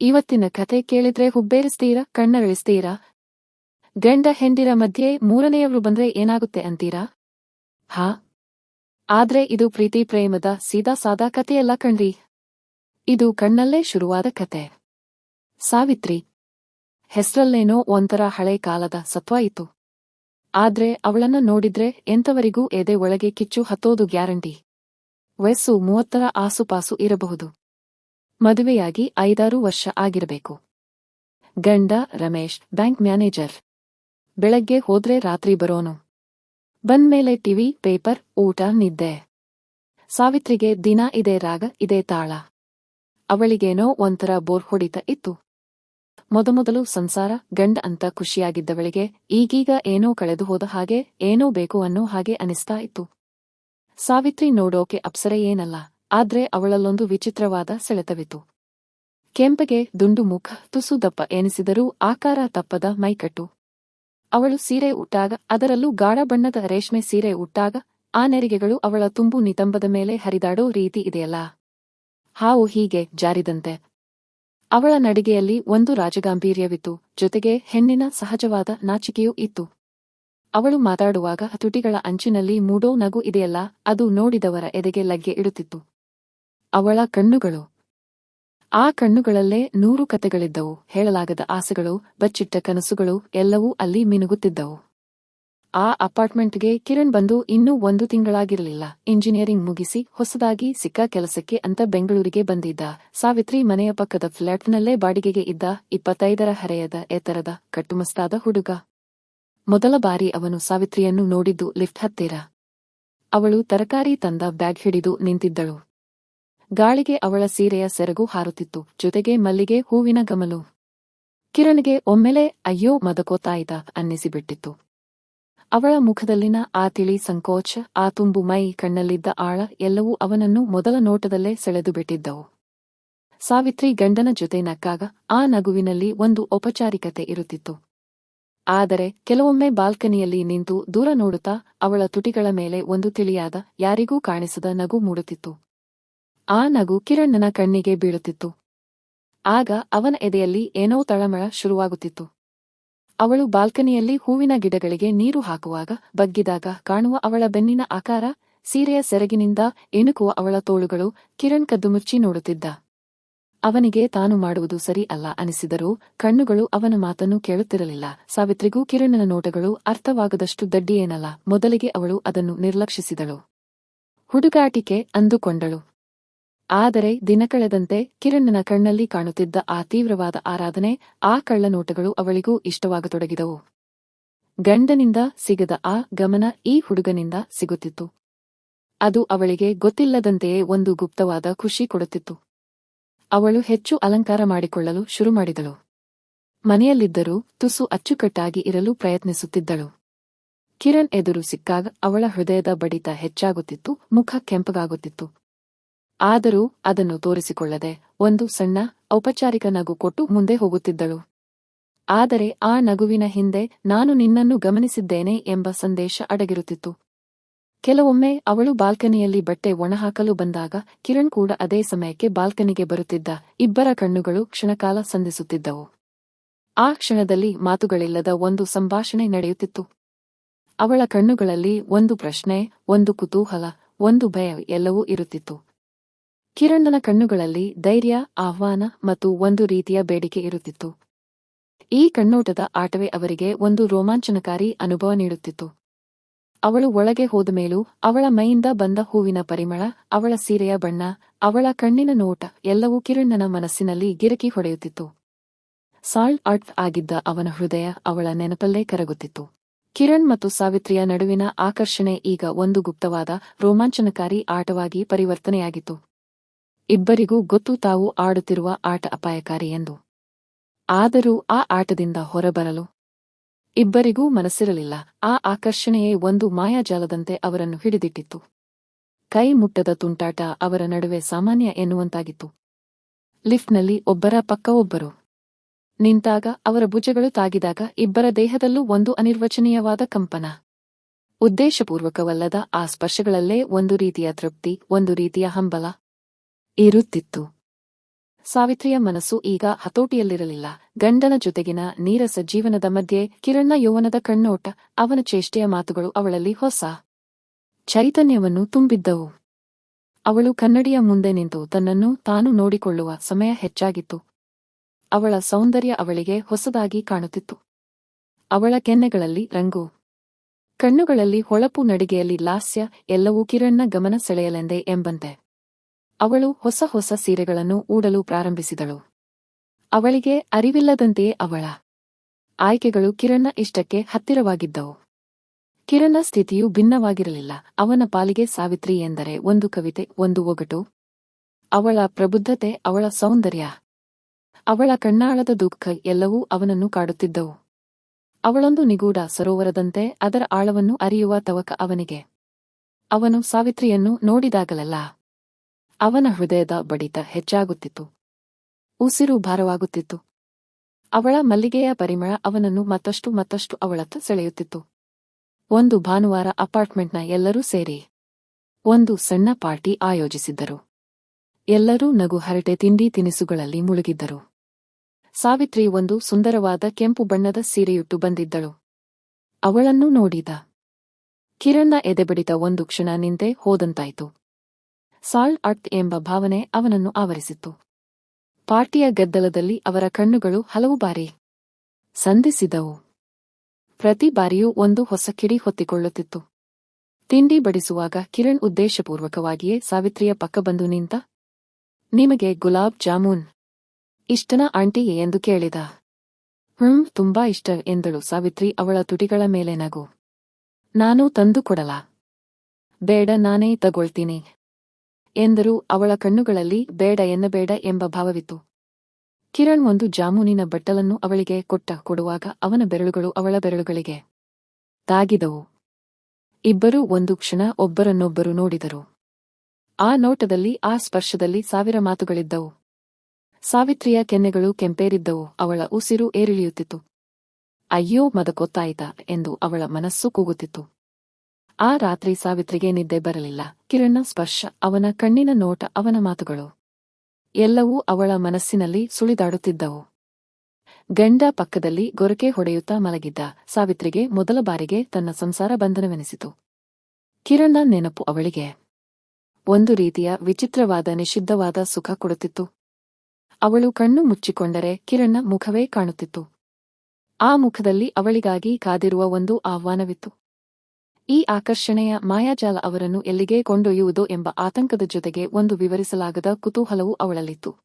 ಇವತ್ತಿನ ಕತೆ ಕೇಳಿದ್ರೆ ಹುಬ್ಬೇರಿಸ್ತೀರಾ, ಕಣ್ಣರಳಿಸ್ತೀರಾ? ಗಂಡ ಹೆಂಡಿರ ಮಧ್ಯೆ ಮೂರನೆಯವರು ಬಂದ್ರೆ ಏನಾಗುತ್ತೆ ಅಂತೀರಾ? ಹಾ. ಆದ್ರೆ ಇದು ಪ್ರೀತಿ ಪ್ರೇಮದ ಸೀದಾ ಸಾದಾ ಕಥೆಯಲ್ಲ ಕಣ್ರಿ. ಇದು ಕಣ್ಣಲ್ಲೇ ಶುರುವಾದ ಕತೆ. ಸಾವಿತ್ರಿ. ಹೆಸರಲ್ಲೇನೋ ಒಂಥರ ಹಳೆ ಕಾಲದ ಸತ್ವ ಇತ್ತು. ಆದ್ರೆ ಅವಳನ್ನ ನೋಡಿದ್ರೆ ಎಂತವರಿಗೂ ಎದೆ ಒಳಗೆ ಕಿಚ್ಚು ಹತ್ತೋದು ಗ್ಯಾರಂಟಿ. ವಯಸ್ಸು ಮೂವತ್ತರ ಆಸುಪಾಸು ಇರಬಹುದು. ಮದುವೆಯಾಗಿ ಐದಾರು ವರ್ಷ ಆಗಿರಬೇಕು. ಗಂಡ, ರಮೇಶ್, ಬ್ಯಾಂಕ್ ಮ್ಯಾನೇಜರ್. ಬೆಳಗ್ಗೆ ಹೋದ್ರೆ ರಾತ್ರಿ ಬರೋನು. ಬಂದ್ಮೇಲೆ ಟಿವಿ, ಪೇಪರ್, ಊಟ, ನಿದ್ದೆ. ಸಾವಿತ್ರಿಗೆ ದಿನ ಇದೇ ರಾಗ, ಇದೇ ತಾಳ. ಅವಳಿಗೇನೋ ಒಂಥರ ಬೋರ್ ಹೊಡಿತ ಇತ್ತು. ಮೊದಮೊದಲು ಸಂಸಾರ, ಗಂಡ ಅಂತ ಖುಷಿಯಾಗಿದ್ದವಳಿಗೆ ಈಗೀಗ ಏನೋ ಕಳೆದು ಹೋದ ಹಾಗೆ ಏನೋ ಬೇಕು ಅನ್ನೋ ಹಾಗೆ ಅನಿಸ್ತಾ ಇತ್ತು. ಸಾವಿತ್ರಿ ನೋಡೋಕೆ ಅಪ್ಸರೆ ಏನಲ್ಲ. ಆದ್ರೆ ಅವಳಲ್ಲೊಂದು ವಿಚಿತ್ರವಾದ ಸೆಳೆತವಿತು. ಕೆಂಪಗೆ ದುಂಡು ಮುಖ, ತುಸು ದಪ್ಪ ಎನಿಸಿದರೂ ಆಕಾರ ತಪ್ಪದ ಮೈಕಟ್ಟು. ಅವಳು ಸೀರೆ ಉಟ್ಟಾಗ, ಅದರಲ್ಲೂ ಗಾಢ ಬಣ್ಣದ ರೇಷ್ಮೆ ಸೀರೆ ಉಟ್ಟಾಗ, ಆ ನೆರಿಗೆಗಳು ಅವಳ ತುಂಬು ನಿತಂಬದ ಮೇಲೆ ಹರಿದಾಡೋ ರೀತಿ ಇದೆಯಲ್ಲ. ಹಾವು ಹೀಗೆ ಜಾರಿದಂತೆ. ಅವಳ ನಡಿಗೆಯಲ್ಲಿ ಒಂದು ರಾಜಗಾಂಭೀರ್ಯವಿತ್ತು, ಜೊತೆಗೆ ಹೆಣ್ಣಿನ ಸಹಜವಾದ ನಾಚಿಕೆಯೂ ಇತ್ತು. ಅವಳು ಮಾತಾಡುವಾಗ ತುಟಿಗಳ ಅಂಚಿನಲ್ಲಿ ಮೂಡೋ ನಗು ಇದೆಯಲ್ಲ, ಅದು ನೋಡಿದವರ ಎದೆಗೆ ಲಗ್ಗೆ ಇಡುತ್ತಿತ್ತು. ಅವಳ ಕಣ್ಣುಗಳು. ಆ ಕಣ್ಣುಗಳಲ್ಲೇ ನೂರು ಕತೆಗಳಿದ್ದವು. ಹೇಳಲಾಗದ ಆಸೆಗಳು, ಬಚ್ಚಿಟ್ಟ ಕನಸುಗಳು ಎಲ್ಲವೂ ಅಲ್ಲಿ ಮಿನುಗುತ್ತಿದ್ದವು. ಆ ಅಪಾರ್ಟ್ಮೆಂಟ್ಗೆ ಕಿರಣ್ ಬಂದು ಇನ್ನೂ ಒಂದು ತಿಂಗಳಾಗಿರಲಿಲ್ಲ. ಇಂಜಿನಿಯರಿಂಗ್ ಮುಗಿಸಿ ಹೊಸದಾಗಿ ಸಿಕ್ಕ ಕೆಲಸಕ್ಕೆ ಅಂತ ಬೆಂಗಳೂರಿಗೆ ಬಂದಿದ್ದ. ಸಾವಿತ್ರಿ ಮನೆಯ ಪಕ್ಕದ ಫ್ಲಾಟ್ನಲ್ಲೇ ಬಾಡಿಗೆಗೆ ಇದ್ದ ಇಪ್ಪತ್ತೈದರ ಹರೆಯದ ಎತ್ತರದ ಕಟ್ಟುಮಸ್ತಾದ ಹುಡುಗ. ಮೊದಲ ಬಾರಿ ಅವನು ಸಾವಿತ್ರಿಯನ್ನು ನೋಡಿದ್ದು ಲಿಫ್ಟ್ ಹತ್ತಿರ. ಅವಳು ತರಕಾರಿ ತಂದ ಬ್ಯಾಗ್ ಹಿಡಿದು ನಿಂತಿದ್ದಳು. ಗಾಳಿಗೆ ಅವಳ ಸೀರೆಯ ಸೆರಗು ಹಾರುತ್ತಿತ್ತು, ಜೊತೆಗೆ ಮಲ್ಲಿಗೆ ಹೂವಿನ ಗಮಲು. ಕಿರಣ್ಗೆ ಒಮ್ಮೆಲೆ, ಅಯ್ಯೋ ಮದಕೋತಾಯಿತ ಅನ್ನಿಸಿಬಿಟ್ಟಿತ್ತು. ಅವಳ ಮುಖದಲ್ಲಿನ ಆ ತಿಳಿ ಸಂಕೋಚ, ಆ ತುಂಬು ಮೈ, ಕಣ್ಣಲ್ಲಿದ್ದ ಆಳ, ಎಲ್ಲವೂ ಅವನನ್ನು ಮೊದಲ ನೋಟದಲ್ಲೇ ಸೆಳೆದು ಬಿಟ್ಟಿದ್ದವು. ಸಾವಿತ್ರಿ ಗಂಡನ ಜೊತೆ ನಕ್ಕಾಗ, ಆ ನಗುವಿನಲ್ಲಿ ಒಂದು ಔಪಚಾರಿಕತೆ ಇರುತ್ತಿತ್ತು. ಆದರೆ, ಕೆಲವೊಮ್ಮೆ ಬಾಲ್ಕನಿಯಲ್ಲಿ ನಿಂತು ದೂರ ನೋಡುತ್ತಾ, ಅವಳ ತುಟಿಗಳ ಮೇಲೆ ಒಂದು ತಿಳಿಯಾದ, ಯಾರಿಗೂ ಕಾಣಿಸದ ನಗು ಮೂಡುತ್ತಿತ್ತು. ಆ ನಗು ಕಿರಣ್ಣನ ಕಣ್ಣಿಗೆ ಬೀಳುತ್ತಿತ್ತು. ಆಗ ಅವನ ಎದೆಯಲ್ಲಿ ಏನೋ ತಳಮಳ ಶುರುವಾಗುತ್ತಿತ್ತು. ಅವಳು ಬಾಲ್ಕನಿಯಲ್ಲಿ ಹೂವಿನ ಗಿಡಗಳಿಗೆ ನೀರು ಹಾಕುವಾಗ ಬಗ್ಗಿದಾಗ ಕಾಣುವ ಅವಳ ಬೆನ್ನಿನ ಆಕಾರ, ಸೀರೆಯ ಸೆರಗಿನಿಂದ ಇಣುಕುವ ಅವಳ ತೋಳುಗಳು ಕಿರಣ್ ಕದ್ದು ಮುಚ್ಚಿ ನೋಡುತ್ತಿದ್ದ. ಅವನಿಗೆ ತಾನು ಮಾಡುವುದು ಸರಿ ಅಲ್ಲ ಅನಿಸಿದರೂ ಕಣ್ಣುಗಳು ಅವನ ಮಾತನ್ನು ಕೇಳುತ್ತಿರಲಿಲ್ಲ. ಸಾವಿತ್ರಿಗೂ ಕಿರಣನ ನೋಟಗಳು ಅರ್ಥವಾಗದಷ್ಟು ದಡ್ಡಿಯೇನಲ್ಲ. ಮೊದಲಿಗೆ ಅವಳು ಅದನ್ನು ನಿರ್ಲಕ್ಷಿಸಿದಳು. ಹುಡುಗಾಟಿಕೆ ಅಂದುಕೊಂಡಳು. ಆದರೆ ದಿನಕಳೆದಂತೆ ಕಿರಣನ ಕಣ್ಣಲ್ಲಿ ಕಾಣುತ್ತಿದ್ದ ಆ ತೀವ್ರವಾದ ಆರಾಧನೆ, ಆ ಕಳ್ಳನೋಟಗಳು ಅವಳಿಗೂ ಇಷ್ಟವಾಗತೊಡಗಿದವು. ಗಂಡನಿಂದ ಸಿಗದ ಆ ಗಮನ ಈ ಹುಡುಗನಿಂದ ಸಿಗುತ್ತಿತ್ತು. ಅದು ಅವಳಿಗೆ ಗೊತ್ತಿಲ್ಲದಂತೆಯೇ ಒಂದು ಗುಪ್ತವಾದ ಖುಷಿ ಕೊಡುತ್ತಿತ್ತು. ಅವಳು ಹೆಚ್ಚು ಅಲಂಕಾರ ಮಾಡಿಕೊಳ್ಳಲು ಶುರು ಮಾಡಿದಳು. ಮನೆಯಲ್ಲಿದ್ದರೂ ತುಸು ಅಚ್ಚುಕಟ್ಟಾಗಿ ಇರಲು ಪ್ರಯತ್ನಿಸುತ್ತಿದ್ದಳು. ಕಿರಣ್ ಎದುರು ಸಿಕ್ಕಾಗ ಅವಳ ಹೃದಯದ ಬಡಿತ ಹೆಚ್ಚಾಗುತ್ತಿತ್ತು, ಮುಖ ಕೆಂಪಗಾಗುತ್ತಿತ್ತು. ಆದರೂ ಅದನ್ನು ತೋರಿಸಿಕೊಳ್ಳದೆ ಒಂದು ಸಣ್ಣ ಔಪಚಾರಿಕ ನಗು ಕೊಟ್ಟು ಮುಂದೆ ಹೋಗುತ್ತಿದ್ದಳು. ಆದರೆ ಆ ನಗುವಿನ ಹಿಂದೆ ನಾನು ನಿನ್ನನ್ನು ಗಮನಿಸಿದ್ದೇನೆ ಎಂಬ ಸಂದೇಶ ಅಡಗಿರುತ್ತಿತ್ತು. ಕೆಲವೊಮ್ಮೆ ಅವಳು ಬಾಲ್ಕನಿಯಲ್ಲಿ ಬಟ್ಟೆ ಒಣಹಾಕಲು ಬಂದಾಗ ಕಿರಣ್ ಕೂಡ ಅದೇ ಸಮಯಕ್ಕೆ ಬಾಲ್ಕನಿಗೆ ಬರುತ್ತಿದ್ದ ಇಬ್ಬರ ಕಣ್ಣುಗಳು ಕ್ಷಣಕಾಲ ಸಂಧಿಸುತ್ತಿದ್ದವು. ಆ ಕ್ಷಣದಲ್ಲಿ ಮಾತುಗಳಿಲ್ಲದ ಒಂದು ಸಂಭಾಷಣೆ ನಡೆಯುತ್ತಿತ್ತು. ಅವಳ ಕಣ್ಣುಗಳಲ್ಲಿ ಒಂದು ಪ್ರಶ್ನೆ, ಒಂದು ಕುತೂಹಲ, ಒಂದು ಭಯ ಎಲ್ಲವೂ ಇರುತ್ತಿತ್ತು. ಕಿರಣನ ಕಣ್ಣುಗಳಲ್ಲಿ ಧೈರ್ಯ, ಆಹ್ವಾನ ಮತ್ತು ಒಂದು ರೀತಿಯ ಬೇಡಿಕೆ ಇರುತ್ತಿತ್ತು. ಈ ಕಣ್ಣೋಟದ ಆಟವೇ ಅವರಿಗೆ ಒಂದು ರೋಮಾಂಚನಕಾರಿ ಅನುಭವ ನೀಡುತ್ತಿತ್ತು. ಅವಳು ಒಳಗೆ ಹೋದ ಮೇಲೂ ಅವಳ ಮೈಯಿಂದ ಬಂದ ಹೂವಿನ ಪರಿಮಳ, ಅವಳ ಸೀರೆಯ ಬಣ್ಣ, ಅವಳ ಕಣ್ಣಿನ ನೋಟ ಎಲ್ಲವೂ ಕಿರಣನ ಮನಸ್ಸಿನಲ್ಲಿ ಗಿರಕಿ ಹೊಡೆಯುತ್ತಿತ್ತು. ಸಾಲ್ಟ್ ಆರ್ಟ್ ಆಗಿದ್ದ ಅವನ ಹೃದಯ ಅವಳ ನೆನಪಲ್ಲೇ ಕರಗುತ್ತಿತ್ತು. ಕಿರಣ್ ಮತ್ತು ಸಾವಿತ್ರಿಯ ನಡುವಿನ ಆಕರ್ಷಣೆ ಈಗ ಒಂದು ಗುಪ್ತವಾದ ರೋಮಾಂಚನಕಾರಿ ಆಟವಾಗಿ ಪರಿವರ್ತನೆಯಾಗಿತ್ತು. ಇಬ್ಬರಿಗೂ ಗೊತ್ತು ತಾವು ಆಡುತ್ತಿರುವ ಆಟ ಅಪಾಯಕಾರಿ ಎಂದು. ಆದರೂ ಆ ಆಟದಿಂದ ಹೊರಬರಲು ಇಬ್ಬರಿಗೂ ಮನಸ್ಸಿರಲಿಲ್ಲ. ಆ ಆಕರ್ಷಣೆಯೇ ಒಂದು ಮಾಯಾಜಾಲದಂತೆ ಅವರನ್ನು ಹಿಡಿದಿಟ್ಟಿತ್ತು. ಕೈ ಮುಟ್ಟದ ತುಂಟಾಟ ಅವರ ನಡುವೆ ಸಾಮಾನ್ಯ ಎನ್ನುವಂತಾಗಿತ್ತು. ಲಿಫ್ಟ್ನಲ್ಲಿ ಒಬ್ಬರ ಪಕ್ಕ ಒಬ್ಬರು. ನಿಂತಾಗ ಅವರ ಭುಜಗಳು ತಾಗಿದಾಗ ಇಬ್ಬರ ದೇಹದಲ್ಲೂ ಒಂದು ಅನಿರ್ವಚನೀಯವಾದ ಕಂಪನ. ಉದ್ದೇಶಪೂರ್ವಕವಲ್ಲದ ಆ ಸ್ಪರ್ಶಗಳಲ್ಲೇ ಒಂದು ರೀತಿಯ ತೃಪ್ತಿ, ಒಂದು ರೀತಿಯ ಹಂಬಲ. ಇರುತ್ತಿತ್ತು ಸಾವಿತ್ರಿಯ ಮನಸ್ಸು ಈಗ ಹತೋಟಿಯಲ್ಲಿರಲಿಲ್ಲ. ಗಂಡನ ಜೊತೆಗಿನ ನೀರಸ ಜೀವನದ ಮಧ್ಯೆ ಕಿರಣ್ನ ಯೌವನದ ಕಣ್ಣೋಟ, ಅವನ ಚೇಷ್ಟೆಯ ಮಾತುಗಳು ಅವಳಲ್ಲಿ ಹೊಸ ಚೈತನ್ಯವನ್ನು ತುಂಬಿದ್ದವು. ಅವಳು ಕನ್ನಡಿಯ ಮುಂದೆ ನಿಂತು ತನ್ನನ್ನು ತಾನು ನೋಡಿಕೊಳ್ಳುವ ಸಮಯ ಹೆಚ್ಚಾಗಿತ್ತು. ಅವಳ ಸೌಂದರ್ಯ ಅವಳಿಗೆ ಹೊಸದಾಗಿ ಕಾಣುತ್ತಿತ್ತು. ಅವಳ ಕೆನ್ನೆಗಳಲ್ಲಿ ರಂಗು. ಕಣ್ಣುಗಳಲ್ಲಿ ಹೊಳಪು ನಡಿಗೆಯಲ್ಲಿ ಲಾಸ್ಯ, ಎಲ್ಲವೂ ಕಿರಣ್ನ ಗಮನ ಸೆಳೆಯಲೆಂದೇ ಎಂಬಂತೆ. ಅವಳು ಹೊಸ ಹೊಸ ಸೀರೆಗಳನ್ನು ಊಡಲು ಪ್ರಾರಂಭಿಸಿದಳು. ಅವಳಿಗೆ ಅರಿವಿಲ್ಲದಂತೆಯೇ ಅವಳ ಆಯ್ಕೆಗಳು ಕಿರಣ್ನ ಇಷ್ಟಕ್ಕೆ ಹತ್ತಿರವಾಗಿದ್ದವು. ಕಿರಣ ಸ್ಥಿತಿಯು ಭಿನ್ನವಾಗಿರಲಿಲ್ಲ. ಅವನ ಪಾಲಿಗೆ ಸಾವಿತ್ರಿ ಎಂದರೆ ಒಂದು ಕವಿತೆ, ಒಂದು ಒಗಟು. ಅವಳ ಪ್ರಬುದ್ಧತೆ, ಅವಳ ಸೌಂದರ್ಯ. ಅವಳ ಕಣ್ಣಾಳದ ದುಃಖ ಎಲ್ಲವೂ ಅವನನ್ನು ಕಾಡುತ್ತಿದ್ದವು. ಅವಳೊಂದು ನಿಗೂಢ ಸರೋವರದಂತೆ ಅದರ ಆಳವನ್ನು ಅರಿಯುವ ತವಕ ಅವನಿಗೆ. ಅವನು ಸಾವಿತ್ರಿಯನ್ನು ನೋಡಿದಾಗಲೆಲ್ಲ ಅವನ ಹೃದಯದ ಬಡಿತ ಹೆಚ್ಚಾಗುತ್ತಿತ್ತು. ಉಸಿರು ಭಾರವಾಗುತ್ತಿತ್ತು. ಅವಳ ಮಲ್ಲಿಗೆಯ ಪರಿಮಳ ಅವನನ್ನು ಮತ್ತಷ್ಟು ಮತ್ತಷ್ಟು ಅವಳತ್ತ ಸೆಳೆಯುತ್ತಿತ್ತು. ಒಂದು ಭಾನುವಾರ ಅಪಾರ್ಟ್ಮೆಂಟ್ನ ಎಲ್ಲರೂ ಸೇರಿ ಒಂದು ಸಣ್ಣ ಪಾರ್ಟಿ ಆಯೋಜಿಸಿದ್ದರು. ಎಲ್ಲರೂ ನಗು ಹರಟೆ ತಿಂಡಿ ತಿನಿಸುಗಳಲ್ಲಿ ಮುಳುಗಿದ್ದರು. ಸಾವಿತ್ರಿ ಒಂದು ಸುಂದರವಾದ ಕೆಂಪು ಬಣ್ಣದ ಸೀರೆಯುಟ್ಟು ಬಂದಿದ್ದಳು. ಅವಳನ್ನು ನೋಡಿದ ಕಿರಣ್ನ ಎದೆಬಡಿತ ಒಂದು ಕ್ಷಣ ನಿಂತೆ ಹೋದಂತಾಯಿತು. ಸಾಲ್ಟ್ ಅರ್ತ್ ಎಂಬ ಭಾವನೆ ಅವನನ್ನು ಆವರಿಸಿತ್ತು ಪಾರ್ಟಿಯ ಗದ್ದಲದಲ್ಲಿ ಅವರ ಕಣ್ಣುಗಳು ಹಲವು ಬಾರಿ ಸಂಧಿಸಿದವು. ಪ್ರತಿ ಬಾರಿಯೂ ಒಂದು ಹೊಸ ಕಿಡಿ ಹೊತ್ತಿಕೊಳ್ಳುತ್ತಿತ್ತು. ತಿಂಡಿ ಬಡಿಸುವಾಗ ಕಿರಣ್ ಉದ್ದೇಶಪೂರ್ವಕವಾಗಿಯೇ ಸಾವಿತ್ರಿಯ ಪಕ್ಕ ಬಂದು ನಿಂತ, ನಿಮಗೆ ಗುಲಾಬ್ ಜಾಮೂನ್ ಇಷ್ಟನ ಆಂಟಿ ಎಂದು ಕೇಳಿದ. ಹ್ಮ್, ತುಂಬಾ ಇಷ್ಟ, ಎಂದಳು ಸಾವಿತ್ರಿ ಅವಳ ತುಟಿಗಳ ಮೇಲೆ ನಗು. ನಾನು ತಂದು ಕೊಡಲ? ಬೇಡ, ನಾನೇ ತಗೊಳ್ತೀನಿ. ಎಂದರು ಅವಳ ಕಣ್ಣುಗಳಲ್ಲಿ ಬೇಡ ಎನ್ನಬೇಡ ಎಂಬ ಭಾವವಿತ್ತು. ಕಿರಣ್ ಒಂದು ಜಾಮೂನಿನ ಬಟ್ಟಲನ್ನು ಅವಳಿಗೆ ಕೊಟ್ಟ, ಕೊಡುವಾಗ ಅವನ ಬೆರಳುಗಳು ಅವಳ ಬೆರಳುಗಳಿಗೆ ತಾಗಿದವು. ಇಬ್ಬರೂ ಒಂದು ಕ್ಷಣ ಒಬ್ಬರನ್ನೊಬ್ಬರು ನೋಡಿದರು. ಆ ನೋಟದಲ್ಲಿ, ಆ ಸ್ಪರ್ಶದಲ್ಲಿ ಸಾವಿರ ಮಾತುಗಳಿದ್ದವು. ಸಾವಿತ್ರಿಯ ಕೆನ್ನೆಗಳು ಕೆಂಪೇರಿದ್ದವು, ಅವಳ ಉಸಿರು ಏರಿಳಿಯುತ್ತಿತ್ತು. ಅಯ್ಯೋ, ಮದಕೊತ್ತಾಯಿತ? ಎಂದು ಅವಳ ಮನಸ್ಸು ಕೂಗುತ್ತಿತ್ತು. ಆ ರಾತ್ರಿ ಸಾವಿತ್ರಿಗೆ ನಿದ್ದೆ ಬರಲಿಲ್ಲ. ಕಿರಣ್ನ ಸ್ಪರ್ಶ, ಅವನ ಕಣ್ಣಿನ ನೋಟ, ಅವನ ಮಾತುಗಳು. ಎಲ್ಲವೂ ಅವಳ ಮನಸ್ಸಿನಲ್ಲಿ ಸುಳಿದಾಡುತ್ತಿದ್ದವು. ಗಂಡ ಪಕ್ಕದಲ್ಲಿ ಗೊರಕೆ ಹೊಡೆಯುತ್ತಾ ಮಲಗಿದ್ದ ಸಾವಿತ್ರಿಗೆ ಮೊದಲ ಬಾರಿಗೆ ತನ್ನ ಸಂಸಾರ ಬಂಧನವೆನಿಸಿತು. ಕಿರಣ್ನ ನೆನಪು ಅವಳಿಗೆ. ಒಂದು ರೀತಿಯ ವಿಚಿತ್ರವಾದ ನಿಷಿದ್ಧವಾದ ಸುಖ ಕೊಡುತ್ತಿತ್ತು. ಅವಳು ಕಣ್ಣು ಮುಚ್ಚಿಕೊಂಡರೆ ಕಿರಣ್ನ ಮುಖವೇ ಕಾಣುತ್ತಿತ್ತು. ಆ ಮುಖದಲ್ಲಿ ಅವಳಿಗಾಗಿ ಕಾದಿರುವ ಒಂದು ಆಹ್ವಾನವಿತ್ತು. ಈ ಆಕರ್ಷಣೆಯ ಮಾಯಾಜಾಲ ಅವರನ್ನು ಎಲ್ಲಿಗೆ ಕೊಂಡೊಯ್ಯುವುದೋ ಎಂಬ ಆತಂಕದ ಜೊತೆಗೆ ಒಂದು ವಿವರಿಸಲಾಗದ ಕುತೂಹಲವು ಅವಳಲ್ಲಿತ್ತು.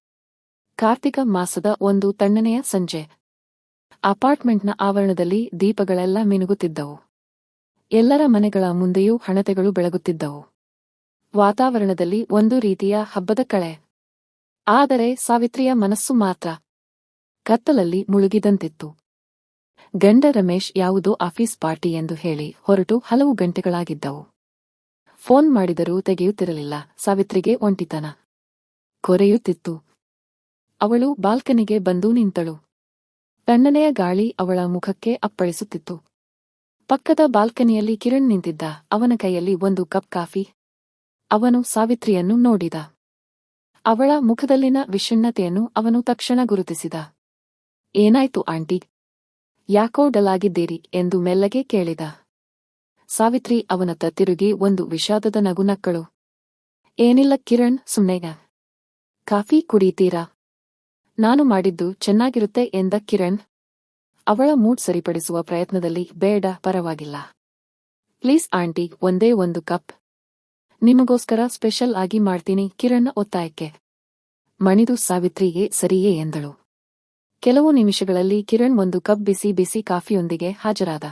ಕಾರ್ತಿಕ ಮಾಸದ ಒಂದು ತಣ್ಣನೆಯ ಸಂಜೆ. ಅಪಾರ್ಟ್ಮೆಂಟ್ನ ಆವರಣದಲ್ಲಿ ದೀಪಗಳೆಲ್ಲ ಮಿನುಗುತ್ತಿದ್ದವು. ಎಲ್ಲರ ಮನೆಗಳ ಮುಂದೆಯೂ ಹಣತೆಗಳು ಬೆಳಗುತ್ತಿದ್ದವು. ವಾತಾವರಣದಲ್ಲಿ ಒಂದು ರೀತಿಯ ಹಬ್ಬದ ಕಳೆ. ಆದರೆ ಸಾವಿತ್ರಿಯ ಮನಸ್ಸು ಮಾತ್ರ. ಕತ್ತಲಲ್ಲಿ ಮುಳುಗಿದಂತಿತ್ತು. ಗಂಡ ರಮೇಶ್ ಯಾವುದೋ ಆಫೀಸ್ ಪಾರ್ಟಿ ಎಂದು ಹೇಳಿ ಹೊರಟು ಹಲವು ಗಂಟೆಗಳಾಗಿದ್ದವು. ಫೋನ್ ಮಾಡಿದರೂ ತೆಗೆಯುತ್ತಿರಲಿಲ್ಲ. ಸಾವಿತ್ರಿಗೆ ಒಂಟಿತನ. ಕೊರೆಯುತ್ತಿತ್ತು. ಅವಳು ಬಾಲ್ಕನಿಗೆ ಬಂದು ನಿಂತಳು. ತಣ್ಣನೆಯ ಗಾಳಿ ಅವಳ ಮುಖಕ್ಕೆ ಅಪ್ಪಳಿಸುತ್ತಿತ್ತು. ಪಕ್ಕದ ಬಾಲ್ಕನಿಯಲ್ಲಿ ಕಿರಣ್ ನಿಂತಿದ್ದ. ಅವನ ಕೈಯಲ್ಲಿ ಒಂದು ಕಪ್ ಕಾಫಿ. ಅವನು ಸಾವಿತ್ರಿಯನ್ನು ನೋಡಿದ. ಅವಳ ಮುಖದಲ್ಲಿನ ವಿಷಣ್ಣತೆಯನ್ನು ಅವನು ತಕ್ಷಣ ಗುರುತಿಸಿದ. ಏನಾಯ್ತು ಆಂಟಿ? ಯಾಕೋ ಡಲಾಗಿದ್ದೀರಿ ಎಂದು ಮೆಲ್ಲಗೆ ಕೇಳಿದ. ಸಾವಿತ್ರಿ ಅವನತ್ತ ತಿರುಗಿ ಒಂದು ವಿಷಾದದ ನಗು ನಕ್ಕಳು. ಏನಿಲ್ಲ ಕಿರಣ್ ಸುಮ್ನೆಗ ಕಾಫಿ ಕುಡೀತೀರಾ? ನಾನು ಮಾಡಿದ್ದು ಚೆನ್ನಾಗಿರುತ್ತೆ ಎಂದ ಕಿರಣ್. ಅವಳ ಮೂಡ್ ಸರಿಪಡಿಸುವ ಪ್ರಯತ್ನದಲ್ಲಿ ಬೇಡ, ಪರವಾಗಿಲ್ಲ. ಪ್ಲೀಸ್ ಆಂಟಿ, ಒಂದೇ ಒಂದು ಕಪ್. ನಿಮಗೋಸ್ಕರ ಸ್ಪೆಷಲ್ ಆಗಿ ಮಾಡ್ತೀನಿ ಕಿರಣ್ ಒತ್ತಾಯಕ್ಕೆ. ಮಣಿದು ಸಾವಿತ್ರಿಗೆ ಸರಿಯೇ ಎಂದಳು. ಕೆಲವು ನಿಮಿಷಗಳಲ್ಲಿ ಕಿರಣ್ ಒಂದು ಕಪ್ ಬಿಸಿ ಬಿಸಿ ಕಾಫಿಯೊಂದಿಗೆ ಹಾಜರಾದ.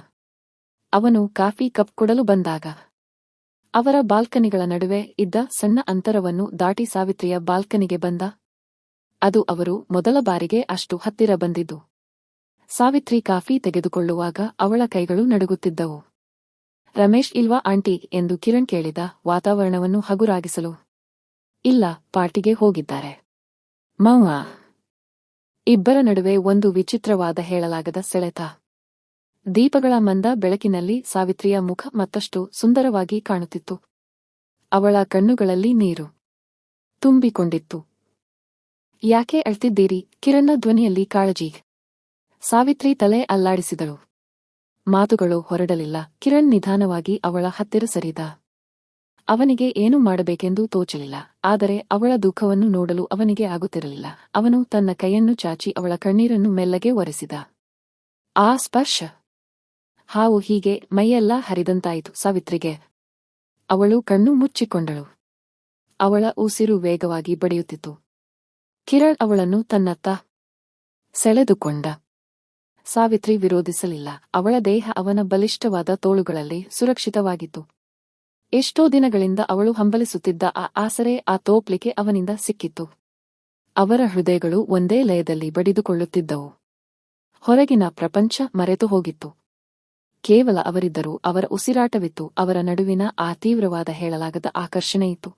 ಅವನು ಕಾಫಿ ಕಪ್ ಕೊಡಲು ಬಂದಾಗ, ಅವರ ಬಾಲ್ಕನಿಗಳ ನಡುವೆ ಇದ್ದ ಸಣ್ಣ ಅಂತರವನ್ನು ದಾಟಿ ಸಾವಿತ್ರಿಯ ಬಾಲ್ಕನಿಗೆ ಬಂದ. ಅದು ಅವರು ಮೊದಲ ಬಾರಿಗೆ ಅಷ್ಟು ಹತ್ತಿರ ಬಂದಿದ್ದು. ಸಾವಿತ್ರಿ ಕಾಫಿ ತೆಗೆದುಕೊಳ್ಳುವಾಗ ಅವಳ ಕೈಗಳು ನಡುಗುತ್ತಿದ್ದವು. ರಮೇಶ್, ಇಲ್ವಾ ಆಂಟಿ? ಎಂದು ಕಿರಣ್ ಕೇಳಿದ ವಾತಾವರಣವನ್ನು ಹಗುರಾಗಿಸಲು. ಇಲ್ಲ, ಪಾರ್ಟಿಗೆ ಹೋಗಿದ್ದಾರೆ. ಮೌವ ಇಬ್ಬರ ನಡುವೆ ಒಂದು ವಿಚಿತ್ರವಾದ ಹೇಳಲಾಗದ ಸೆಳೆತ. ದೀಪಗಳ ಮಂದ ಬೆಳಕಿನಲ್ಲಿ ಸಾವಿತ್ರಿಯ ಮುಖ ಮತ್ತಷ್ಟು ಸುಂದರವಾಗಿ ಕಾಣುತ್ತಿತ್ತು. ಅವಳ ಕಣ್ಣುಗಳಲ್ಲಿ ನೀರು ತುಂಬಿಕೊಂಡಿತ್ತು. ಯಾಕೆ ಅಳ್ತಿದ್ದೀರಿ? ಕಿರಣ್ನ ಧ್ವನಿಯಲ್ಲಿ ಕಾಳಜಿ. ಸಾವಿತ್ರಿ ತಲೆ ಅಲ್ಲಾಡಿಸಿದಳು. ಮಾತುಗಳು ಹೊರಡಲಿಲ್ಲ. ಕಿರಣ್ ನಿಧಾನವಾಗಿ ಅವಳ ಹತ್ತಿರ ಸರಿದ. ಅವನಿಗೆ ಏನು ಮಾಡಬೇಕೆಂದು ತೋಚಲಿಲ್ಲ, ಆದರೆ ಅವಳ ದುಃಖವನ್ನು ನೋಡಲು ಅವನಿಗೆ ಆಗುತ್ತಿರಲಿಲ್ಲ. ಅವನು ತನ್ನ ಕೈಯನ್ನು ಚಾಚಿ ಅವಳ ಕಣ್ಣೀರನ್ನು ಮೆಲ್ಲಗೆ ಒರೆಸಿದ. ಆ ಸ್ಪರ್ಶ! ಹಾವು ಹೀಗೆ ಮೈಯೆಲ್ಲ ಹರಿದಂತಾಯಿತು ಸಾವಿತ್ರಿಗೆ. ಅವಳು ಕಣ್ಣು ಮುಚ್ಚಿಕೊಂಡಳು. ಅವಳ ಉಸಿರು ವೇಗವಾಗಿ ಬಡಿಯುತ್ತಿತ್ತು. ಕಿರಣ್ ಅವಳನ್ನು ತನ್ನತ್ತ ಸೆಳೆದುಕೊಂಡ. ಸಾವಿತ್ರಿ ವಿರೋಧಿಸಲಿಲ್ಲ. ಅವಳ ದೇಹ ಅವನ ಬಲಿಷ್ಠವಾದ ತೋಳುಗಳಲ್ಲಿ ಸುರಕ್ಷಿತವಾಗಿತ್ತು. ಎಷ್ಟೋ ದಿನಗಳಿಂದ ಅವಳು ಹಂಬಲಿಸುತ್ತಿದ್ದ ಆ ಆಸರೆ ಆ ತೋಪ್ಲಿಕೆ ಅವನಿಂದ ಸಿಕ್ಕಿತ್ತು. ಅವರ ಹೃದಯಗಳು ಒಂದೇ ಲಯದಲ್ಲಿ ಬಡಿದುಕೊಳ್ಳುತ್ತಿದ್ದವು. ಹೊರಗಿನ ಪ್ರಪಂಚ ಮರೆತು ಹೋಗಿತ್ತು. ಕೇವಲ ಅವರಿದ್ದರೂ ಅವರ ಉಸಿರಾಟವಿತ್ತು, ಅವರ ನಡುವಿನ ಆ ತೀವ್ರವಾದ ಹೇಳಲಾಗದ ಆಕರ್ಷಣೆಯಿತ್ತು.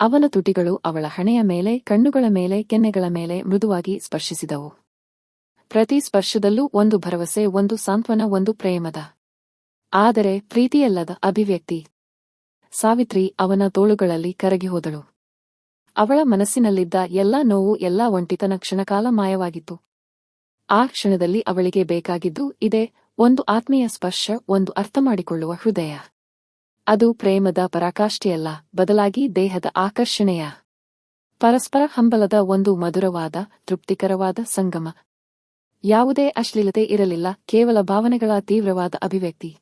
ಅವನ ತುಟಿಗಳು ಅವಳ ಹಣೆಯ ಮೇಲೆ, ಕಣ್ಣುಗಳ ಮೇಲೆ, ಕೆನ್ನೆಗಳ ಮೇಲೆ ಮೃದುವಾಗಿ ಸ್ಪರ್ಶಿಸಿದವು. ಪ್ರತಿ ಸ್ಪರ್ಶದಲ್ಲೂ ಒಂದು ಭರವಸೆ, ಒಂದು ಸಾಂತ್ವನ, ಒಂದು ಪ್ರೇಮದ. ಆದರೆ ಪ್ರೀತಿಯಲ್ಲದ ಅಭಿವ್ಯಕ್ತಿ ಸಾವಿತ್ರಿ ಅವನ ತೋಳುಗಳಲ್ಲಿ ಕರಗಿ ಹೋದಳು. ಅವಳ ಮನಸ್ಸಿನಲ್ಲಿದ್ದ ಎಲ್ಲಾ ನೋವು ಎಲ್ಲಾ ಒಂಟಿತನ ಕ್ಷಣಕಾಲ ಮಾಯವಾಗಿತ್ತು. ಆ ಕ್ಷಣದಲ್ಲಿ ಅವಳಿಗೆ ಬೇಕಾಗಿದ್ದು ಇದೆ, ಒಂದು ಆತ್ಮೀಯ ಸ್ಪರ್ಶ, ಒಂದು ಅರ್ಥಮಾಡಿಕೊಳ್ಳುವ ಹೃದಯ. ಅದು ಪ್ರೇಮದ ಪರಾಕಾಷ್ಠೆಯಲ್ಲ, ಬದಲಾಗಿ ದೇಹದ ಆಕರ್ಷಣೆಯ. ಪರಸ್ಪರ ಹಂಬಲದ ಒಂದು ಮಧುರವಾದ, ತೃಪ್ತಿಕರವಾದ ಸಂಗಮ. ಯಾವುದೇ ಅಶ್ಲೀಲತೆ ಇರಲಿಲ್ಲ, ಕೇವಲ ಭಾವನೆಗಳ ತೀವ್ರವಾದ ಅಭಿವ್ಯಕ್ತಿ.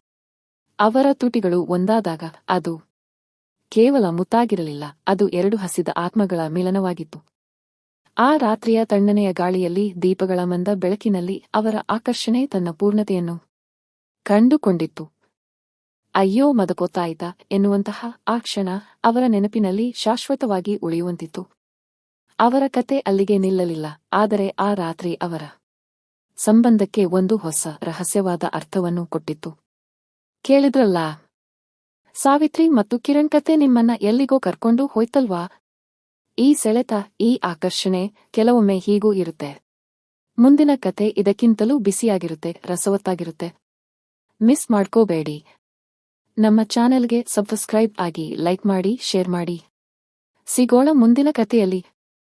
ಅವರ ತುಟಿಗಳು ಒಂದಾದಾಗ ಅದು ಕೇವಲ ಮುತ್ತಾಗಿರಲಿಲ್ಲ, ಅದು ಎರಡು ಹಸಿದ ಆತ್ಮಗಳ ಮಿಲನವಾಗಿತ್ತು. ಆ ರಾತ್ರಿಯ ತಣ್ಣನೆಯ ಗಾಳಿಯಲ್ಲಿ, ದೀಪಗಳ ಮಂದ ಬೆಳಕಿನಲ್ಲಿ ಅವರ ಆಕರ್ಷಣೆ ತನ್ನ ಪೂರ್ಣತೆಯನ್ನು ಕಂಡುಕೊಂಡಿತ್ತು. ಅಯ್ಯೋ, ಮದಕೊತ್ತಾಯಿತ ಎನ್ನುವಂತಹ ಆ ಕ್ಷಣ ಅವರ ನೆನಪಿನಲ್ಲಿ ಶಾಶ್ವತವಾಗಿ ಉಳಿಯುವಂತಿತ್ತು. ಅವರ ಕತೆ ಅಲ್ಲಿಗೆ ನಿಲ್ಲಲಿಲ್ಲ, ಆದರೆ ಆ ರಾತ್ರಿ ಅವರ ಸಂಬಂಧಕ್ಕೆ ಒಂದು ಹೊಸ ರಹಸ್ಯವಾದ ಅರ್ಥವನ್ನು ಕೊಟ್ಟಿತ್ತು. ಕೇಳಿದ್ರಲ್ಲ ಸಾವಿತ್ರಿ ಮತ್ತು ಕಿರಣ್ ಕತೆ ನಿಮ್ಮನ್ನ ಎಲ್ಲಿಗೋ ಕರ್ಕೊಂಡು ಹೋಯ್ತಲ್ವಾ? ಈ ಸೆಳೆತ, ಈ ಆಕರ್ಷಣೆ ಕೆಲವೊಮ್ಮೆ ಹೀಗೂ ಇರುತ್ತೆ. ಮುಂದಿನ ಕತೆ ಇದಕ್ಕಿಂತಲೂ ಬಿಸಿಯಾಗಿರುತ್ತೆ, ರಸವತ್ತಾಗಿರುತ್ತೆ. ಮಿಸ್ ಮಾಡ್ಕೋಬೇಡಿ. ನಮ್ಮ ಚಾನೆಲ್ಗೆ ಸಬ್ಸ್ಕ್ರೈಬ್ ಆಗಿ ಲೈಕ್ ಮಾಡಿ, ಶೇರ್ ಮಾಡಿ. ಸಿಗೋಣ ಮುಂದಿನ ಕಥೆಯಲ್ಲಿ.